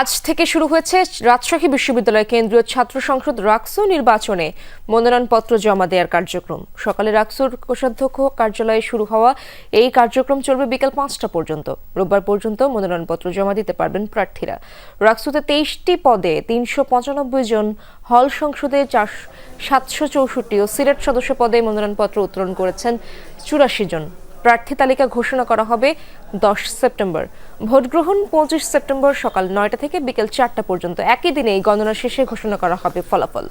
আজ থেকে শুরু হয়েছে রাজশাহী বিশ্ববিদ্যালয় কেন্দ্রীয় ছাত্র সংসদ রাকসু নির্বাচনে মনোনয়নপত্র জমা দেওয়ার কার্যক্রম। সকালে রাকসুর কোষাধ্যক্ষ কার্যালয়ে শুরু হওয়া এই কার্যক্রম চলবে বিকেল পাঁচটা পর্যন্ত। রোববার পর্যন্ত মনোনয়নপত্র জমা দিতে পারবেন প্রার্থীরা। রাকসুতে তেইশটি পদে তিনশো পঁচানব্বই জন হল সংসদে চার সাতশো চৌষট্টি ও সিলেট সদস্য পদে মনোনয়নপত্র উত্তোলন করেছেন চুরাশি জন প্রার্থী তালিকা ঘোষণা করা হবে দশ সেপ্টেম্বর। ভোট গ্রহণ পঁচিশ সেপ্টেম্বর সকাল নয়টা থেকে বিকেল চারটা পর্যন্ত। একই দিনে এই গণনা শেষে ঘোষণা করা হবে ফলাফল।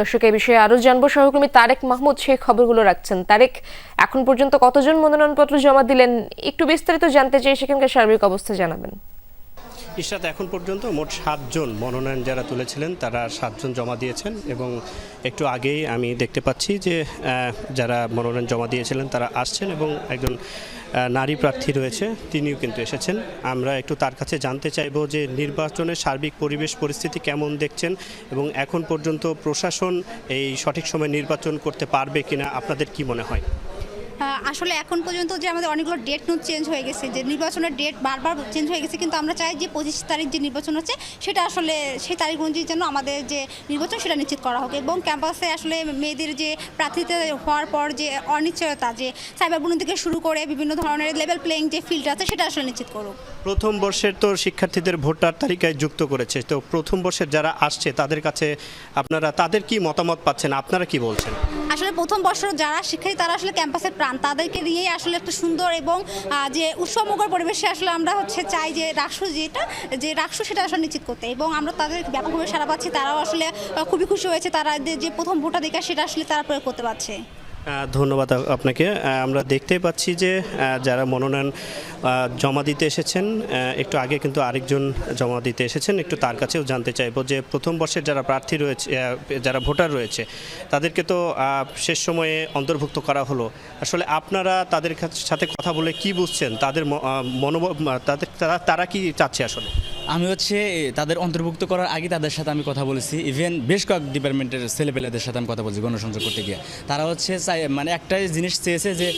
দর্শক এই বিষয়ে আরও জানব। সহকর্মী তারেক মাহমুদ সেই খবরগুলো রাখছেন। তারেক, এখন পর্যন্ত কতজন মনোনয়নপত্র জমা দিলেন? একটু বিস্তারিত জানতে চাই, সেখানকার সার্বিক অবস্থা জানাবেন। ইশরাত এখন পর্যন্ত মোট সাতজন মনোনয়ন যারা তুলেছিলেন, তারা সাতজন জমা দিয়েছেন এবং একটু আগেই আমি দেখতে পাচ্ছি যে যারা মনোনয়ন জমা দিয়েছিলেন তারা আসছেন এবং একজন নারী প্রার্থী রয়েছে, তিনিও কিন্তু এসেছেন। আমরা একটু তার কাছে জানতে চাইব যে নির্বাচনের সার্বিক পরিবেশ পরিস্থিতি কেমন দেখছেন এবং এখন পর্যন্ত প্রশাসন এই সঠিক সময় নির্বাচন করতে পারবে কিনা, আপনাদের কি মনে হয়? আসলে এখন পর্যন্ত যে আমাদের অনেকগুলো ডেট নোট চেঞ্জ হয়ে গেছে যে নির্বাচনের ডেট বারবার চেঞ্জ হয়ে গেছে কিন্তু আমরা চাই যে পঁচিশ তারিখ যে নির্বাচন হচ্ছে সেটা আসলে সেই তারিখ অনুযায়ী যেন আমাদের যে নির্বাচন সেটা নিশ্চিত করা হোক। এবং ক্যাম্পাসে আসলে মেয়েদের যে প্রার্থীতে হওয়ার পর যে অনিশ্চয়তা যে সাইবার বুলিং থেকে শুরু করে বিভিন্ন ধরনের লেভেল প্লেয়িং যে ফিল্ড আছে সেটা আসলে নিশ্চিত করুক। প্রথম বর্ষের তো শিক্ষার্থীদের ভোটার তালিকায় যুক্ত করেছে। তো প্রথম বর্ষের যারা আসছে তাদের কাছে আপনারা তাদের কি মতামত পাচ্ছেন? আপনারা কি বলছেন? আসলে প্রথম বছর যারা শিক্ষার্থী, তারা আসলে ক্যাম্পাসের প্রাণ। তাদেরকে নিয়েই আসলে একটা সুন্দর এবং যে উৎসবমুখর পরিবেশে আসলে আমরা হচ্ছে চাই যে রাষ্ট্র যেটা, যে রাষ্ট্র সেটা আসলে নিশ্চিত করতে। এবং আমরা তাদের ব্যাপকভাবে সারা পাচ্ছি, তারাও আসলে খুবই খুশি হয়েছে। তারা যে- প্রথম ভোটাধিকার সেটা আসলে তারা প্রয়োগ করতে পারছে। ধন্যবাদ আপনাকে। আমরা দেখতেই পাচ্ছি যে যারা মনোনয়ন জমা দিতে এসেছেন একটু আগে কিন্তু আরেকজন জমা দিতে এসেছেন একটু তার কাছেও জানতে চাইব যে প্রথম বর্ষের যারা প্রার্থী রয়েছে যারা ভোটার রয়েছে তাদেরকে তো শেষ সময়ে অন্তর্ভুক্ত করা হলো। আসলে আপনারা তাদের সাথে কথা বলে কি বুঝছেন? তাদের ম- আহ, মনোভাব তাদের তারা কি চাচ্ছে আসলে? আমি হচ্ছে তাদের অন্তর্ভুক্ত করার আগে তাদের সাথে আমি কথা বলেছি। ইভেন বেশ কয়েক ডিপার্টমেন্টের ছেলেপেলেদের সাথে আমি কথা বলছি গণসংযোগ করতে গিয়ে। তারা হচ্ছে চাই- মানে একটাই জিনিস চেয়েছে যে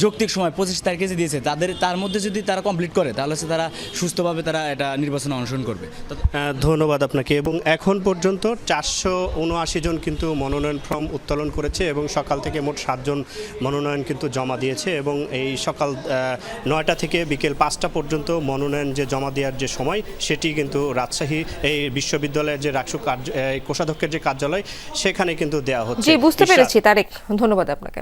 যৌক্তিক সময় পঁচিশ তারিখে যে দিয়েছে তাদের তার মধ্যে যদি তারা কমপ্লিট করে তাহলে হচ্ছে তারা সুস্থভাবে তারা এটা নির্বাচনে অংশগ্রহণ করবে। ধন্যবাদ আপনাকে। এবং এখন পর্যন্ত চারশো উনআশি জন কিন্তু মনোনয়ন ফর্ম উত্তোলন করেছে এবং সকাল থেকে মোট সাতজন মনোনয়ন কিন্তু জমা দিয়েছে এবং এই সকাল নয়টা থেকে বিকেল পাঁচটা পর্যন্ত মনোনয়ন যে জমা দেওয়ার যে সময় সেটি কিন্তু রাজশাহী এই বিশ্ববিদ্যালয়ের যে রাকসু কার্য কোষাধ্যক্ষের যে কার্যালয় সেখানে কিন্তু দেওয়া হচ্ছে। বুঝতে পেরেছি তারেক ধন্যবাদ আপনাকে।